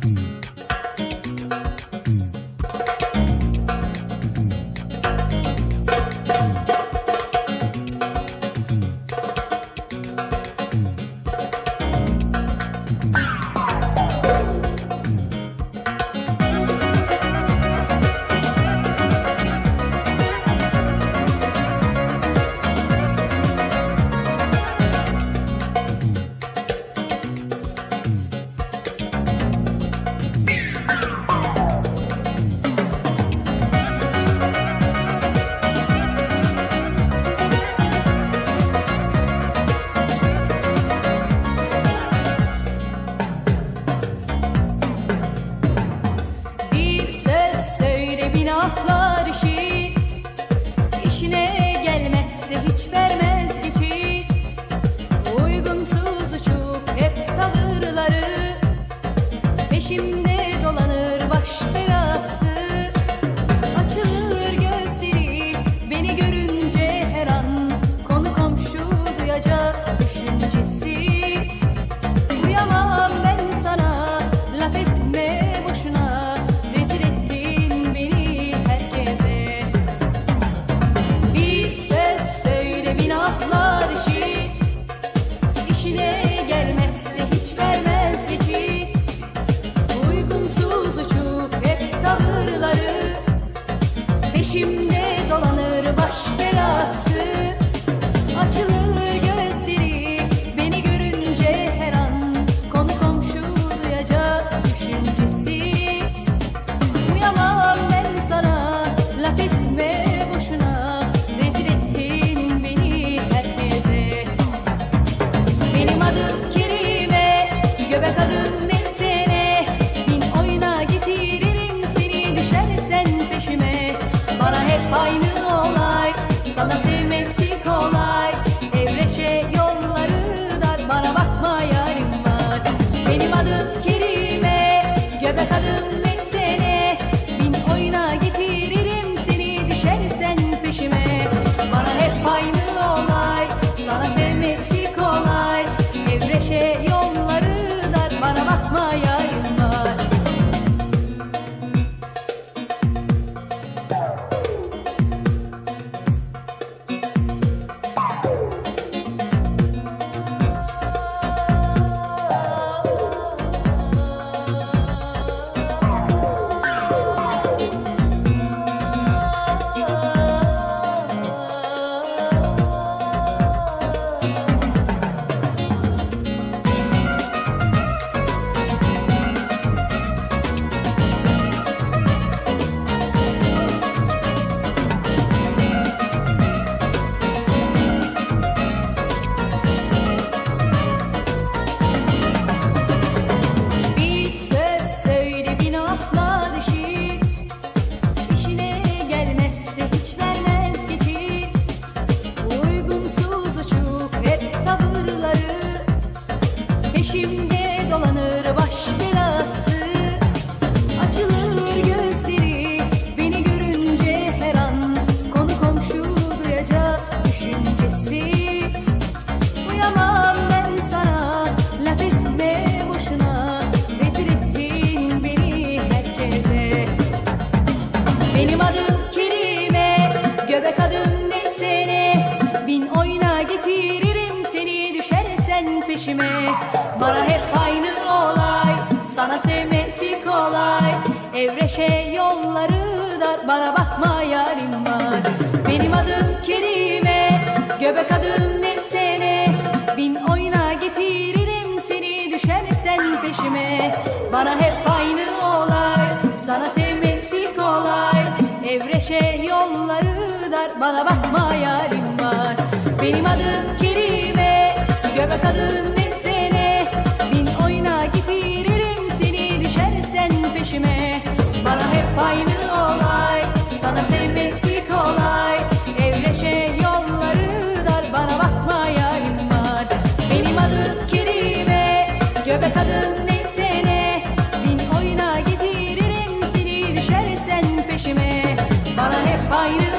dum, dum. Peşimde dolanır baş belası Benim Peşimde dolanır baş belası. Açılır gözleri beni görünce her an Konu komşu duyacak düşüncesiz Uyamam ben sana laf etme boşuna. Rezil ettin beni herkese. Benim adım Kerime Göbek adım Nefsene Bin oyuna getiririm seni düşersen peşime Bana hep aynı olay. Sana sevmesi kolay. Evreşe yolları dar Bana bakma yarim var. Benim adım Kerime Göbek adım Nefsene Bin oyuna getiririm seni düşersen peşime. Bana hep aynı olay. Sana sevmesi kolay. Evreşe yolları dar Bana bakma yarim var. Benim adım Kerime Göbek adım Benim adım Kerime, göbek adım Netsene. Bin oyuna getiririm seni düşersen peşime. Bana hep aynı